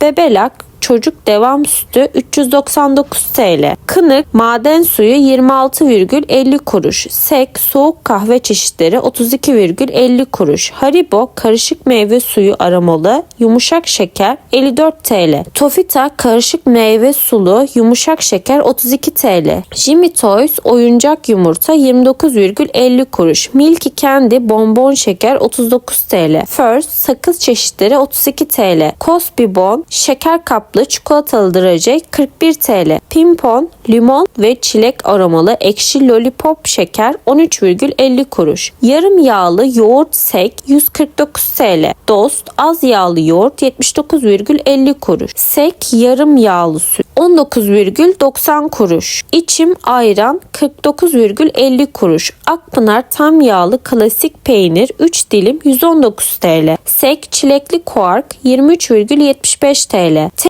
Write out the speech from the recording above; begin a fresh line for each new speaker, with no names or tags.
Bebelak çocuk devam sütü 399 TL. Kınık maden suyu 26,50 kuruş. Sek soğuk kahve çeşitleri 32,50 kuruş. Haribo karışık meyve suyu aromalı yumuşak şeker 54 TL. Tofita karışık meyve sulu yumuşak şeker 32 TL. Jimmy Toys oyuncak yumurta 29,50 kuruş. Milky Candy bonbon şeker 39 TL. First sakız çeşitleri 32 TL. Cosby Bon şeker kaplı çikolatalı draje 41 TL. Pimpon limon ve çilek aromalı ekşi lollipop şeker 13,50 kuruş. Yarım yağlı yoğurt sek 149 TL. Dost az yağlı yoğurt 79,50 kuruş. Sek yarım yağlı süt 19,90 kuruş. İçim ayran 49,50 kuruş. Akpınar tam yağlı klasik peynir 3 dilim 119 TL. Sek çilekli kuark 23,75 TL.